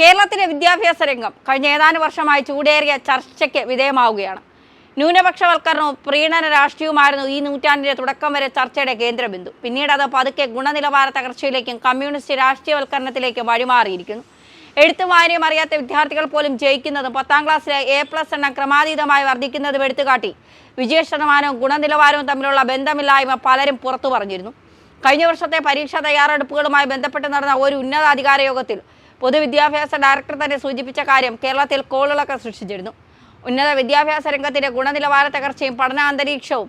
കേരളത്തിലെ വിദ്യാഭ്യാസ രംഗം കഴിഞ്ഞ ഏതാനും വർഷമായി ചൂടേറിയ ചർച്ചയ്ക്ക് വിധേയമാവുകയാണ്. ന്യൂനപക്ഷവൽക്കരണവും പ്രീണന രാഷ്ട്രീയവുമായിരുന്നു ഈ നൂറ്റാണ്ടിന്റെ തുടക്കം വരെ ചർച്ചയുടെ കേന്ദ്രബിന്ദു. പിന്നീട് അത് പതുക്കെ ഗുണനിലവാര തകർച്ചയിലേക്കും കമ്മ്യൂണിസ്റ്റ് രാഷ്ട്രീയവൽക്കരണത്തിലേക്കും വഴിമാറിയിരിക്കുന്നു. എഴുത്തും വായനയും അറിയാത്ത വിദ്യാർത്ഥികൾ പോലും ജയിക്കുന്നതും പത്താം ക്ലാസ്സിലെ എ പ്ലസ് എണ്ണം ക്രമാതീതമായി വർദ്ധിക്കുന്നതും എടുത്തുകാട്ടി. വിജയ ശതമാനവും ഗുണനിലവാരവും തമ്മിലുള്ള ബന്ധമില്ലായ്മ പലരും പുറത്തു പറഞ്ഞിരുന്നു. കഴിഞ്ഞ വർഷത്തെ പരീക്ഷാ തയ്യാറെടുപ്പുകളുമായി ബന്ധപ്പെട്ട് നടന്ന ഒരു ഉന്നതാധികാര യോഗത്തിൽ പൊതുവിദ്യാഭ്യാസ ഡയറക്ടർ തന്നെ സൂചിപ്പിച്ച കാര്യം കേരളത്തിൽ കോളിളക്കം സൃഷ്ടിച്ചിരുന്നു. ഉന്നത വിദ്യാഭ്യാസ രംഗത്തിന്റെ ഗുണനിലവാര തകർച്ചയും പഠനാന്തരീക്ഷവും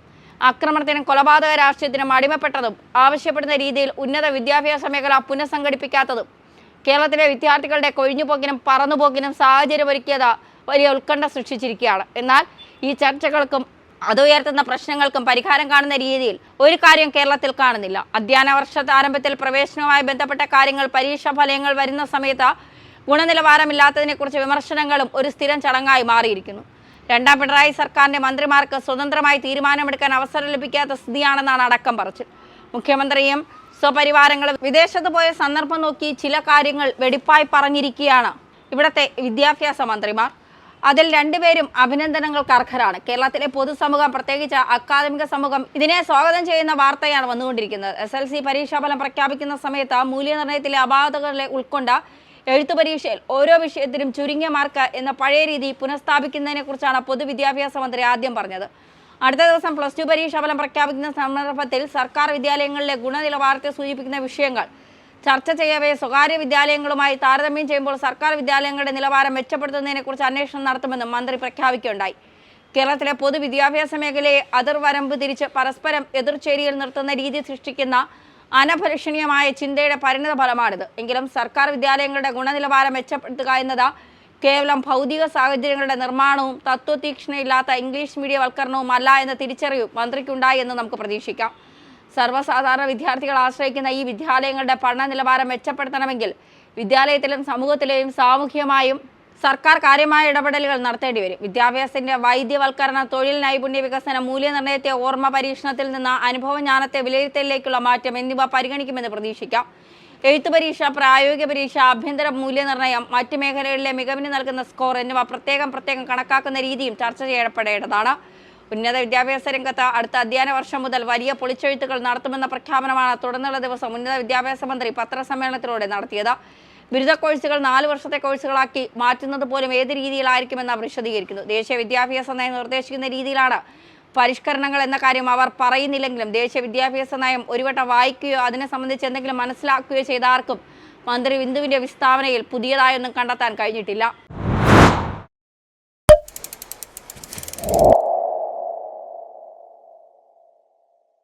ആക്രമണത്തിനും കൊലപാതക രാഷ്ട്രീയത്തിനും അടിമപ്പെട്ടതും ആവശ്യപ്പെടുന്ന രീതിയിൽ ഉന്നത വിദ്യാഭ്യാസ മേഖല പുനഃസംഘടിപ്പിക്കാത്തതും കേരളത്തിലെ വിദ്യാർത്ഥികളുടെ കൊഴിഞ്ഞുപോക്കിനും പറന്നുപോക്കിനും സാഹചര്യമൊരുക്കിയത് വലിയ ഉത്കണ്ഠ സൃഷ്ടിച്ചിരിക്കുകയാണ്. എന്നാൽ ഈ ചർച്ചകൾക്കും അത് ഉയർത്തുന്ന പ്രശ്നങ്ങൾക്കും പരിഹാരം കാണുന്ന രീതിയിൽ ഒരു കാര്യം കേരളത്തിൽ കാണുന്നില്ല. അധ്യയന വർഷത്തെ ആരംഭത്തിൽ പ്രവേശനവുമായി ബന്ധപ്പെട്ട കാര്യങ്ങൾ പരീക്ഷാ ഫലങ്ങൾ വരുന്ന സമയത്ത് ഗുണനിലവാരമില്ലാത്തതിനെക്കുറിച്ച് വിമർശനങ്ങളും ഒരു സ്ഥിരം ചടങ്ങായി മാറിയിരിക്കുന്നു. രണ്ടാം പിണറായി സർക്കാരിന്റെ മന്ത്രിമാർക്ക് സ്വതന്ത്രമായി തീരുമാനമെടുക്കാൻ അവസരം ലഭിക്കാത്ത സ്ഥിതിയാണെന്നാണ് അടക്കം പറച്ചിൽ. മുഖ്യമന്ത്രിയും സ്വപരിവാരങ്ങളും വിദേശത്ത് പോയ സന്ദർഭം നോക്കി ചില കാര്യങ്ങൾ വെടിപ്പായി പറഞ്ഞിരിക്കുകയാണ് ഇവിടത്തെ വിദ്യാഭ്യാസ മന്ത്രിമാർ. അതിൽ രണ്ടുപേരും അഭിനന്ദനങ്ങൾക്ക് അർഹരാണ് കേരളത്തിലെ പൊതുസമൂഹം പ്രത്യേകിച്ച് അക്കാദമിക സമൂഹം ഇതിനെ സ്വാഗതം ചെയ്യുന്ന വാർത്തയാണ് വന്നുകൊണ്ടിരിക്കുന്നത്. എസ് എൽ സി പരീക്ഷാഫലം പ്രഖ്യാപിക്കുന്ന സമയത്ത് മൂല്യനിർണയത്തിലെ അപാകതകളെ ഉൾക്കൊണ്ട എഴുത്തു പരീക്ഷയിൽ ഓരോ വിഷയത്തിലും ചുരുങ്ങിയ മാർക്ക് എന്ന പഴയ രീതി പുനഃസ്ഥാപിക്കുന്നതിനെ കുറിച്ചാണ് പൊതുവിദ്യാഭ്യാസ മന്ത്രി ആദ്യം പറഞ്ഞത്. അടുത്ത ദിവസം പ്ലസ് ടു പരീക്ഷാഫലം പ്രഖ്യാപിക്കുന്ന സന്ദർഭത്തിൽ സർക്കാർ വിദ്യാലയങ്ങളിലെ ഗുണനിലവാരത്തെ സൂചിപ്പിക്കുന്ന വിഷയങ്ങൾ ചർച്ച ചെയ്യവേ സ്വകാര്യ വിദ്യാലയങ്ങളുമായി താരതമ്യം ചെയ്യുമ്പോൾ സർക്കാർ വിദ്യാലയങ്ങളുടെ നിലവാരം മെച്ചപ്പെടുത്തുന്നതിനെക്കുറിച്ച് അന്വേഷണം നടത്തുമെന്നും മന്ത്രി പ്രഖ്യാപിക്കുകയുണ്ടായി. കേരളത്തിലെ പൊതുവിദ്യാഭ്യാസ മേഖലയെ അതിർവരമ്പ് തിരിച്ച് പരസ്പരം എതിർചേരിയിൽ നിർത്തുന്ന രീതി സൃഷ്ടിക്കുന്ന അനഭലഷണീയമായ ചിന്തയുടെ പരിണിത ഫലമാണിത്. എങ്കിലും സർക്കാർ വിദ്യാലയങ്ങളുടെ ഗുണനിലവാരം മെച്ചപ്പെടുത്തുക എന്നത് കേവലം ഭൗതിക സാഹചര്യങ്ങളുടെ നിർമ്മാണവും തത്വതീക്ഷണയില്ലാത്ത ഇംഗ്ലീഷ് മീഡിയ മീഡിയവൽക്കരണവും അല്ല എന്ന തിരിച്ചറിവ് മന്ത്രിക്കുണ്ടായി എന്ന് നമുക്ക് പ്രതീക്ഷിക്കാം. സർവസാധാരണ വിദ്യാർത്ഥികൾ ആശ്രയിക്കുന്ന ഈ വിദ്യാലയങ്ങളുടെ പഠന നിലവാരം മെച്ചപ്പെടുത്തണമെങ്കിൽ വിദ്യാലയത്തിലും സമൂഹത്തിലെയും സാമൂഹ്യമായും സർക്കാർ കാര്യമായ ഇടപെടലുകൾ നടത്തേണ്ടി വരും. വിദ്യാഭ്യാസത്തിന്റെ വൈദ്യവൽക്കരണ തൊഴിൽ നൈപുണ്യ വികസന മൂല്യനിർണയത്തെ ഓർമ്മ പരീക്ഷണത്തിൽ നിന്ന് അനുഭവജ്ഞാനത്തെ വിലയിരുത്തലിലേക്കുള്ള മാറ്റം എന്നിവ പരിഗണിക്കുമെന്ന് പ്രതീക്ഷിക്കാം. എഴുത്തു പരീക്ഷ പ്രായോഗിക പരീക്ഷ ആഭ്യന്തര മൂല്യനിർണയം മറ്റ് മേഖലകളിലെ മികവിന് നൽകുന്ന സ്കോർ എന്നിവ പ്രത്യേകം പ്രത്യേകം കണക്കാക്കുന്ന രീതിയും ചർച്ച ചെയ്യപ്പെടേണ്ടതാണ്. ഉന്നത വിദ്യാഭ്യാസ രംഗത്ത് അടുത്ത അധ്യയന വർഷം മുതൽ വലിയ പൊളിച്ചെഴുത്തുകൾ നടത്തുമെന്ന പ്രഖ്യാപനമാണ് തുടർന്നുള്ള ദിവസം ഉന്നത വിദ്യാഭ്യാസ മന്ത്രി പത്രസമ്മേളനത്തിലൂടെ നടത്തിയത്. ബിരുദ കോഴ്സുകൾ നാല് വർഷത്തെ കോഴ്സുകളാക്കി മാറ്റുന്നത് പോലും ഏത് രീതിയിലായിരിക്കുമെന്ന് വിശദീകരിക്കുന്നു. ദേശീയ വിദ്യാഭ്യാസ നയം നിർദ്ദേശിക്കുന്ന രീതിയിലാണ് പരിഷ്കരണങ്ങൾ എന്ന കാര്യം അവർ പറയുന്നില്ലെങ്കിലും ദേശീയ വിദ്യാഭ്യാസ നയം ഒരുവട്ടം വായിക്കുകയോ അതിനെ സംബന്ധിച്ച് എന്തെങ്കിലും മനസ്സിലാക്കുകയോ ചെയ്ത ആർക്കും മന്ത്രി ബിന്ദുവിന്റെ വിസ്ഥാപനയിൽ പുതിയതായൊന്നും കണ്ടെത്താൻ കഴിഞ്ഞിട്ടില്ല.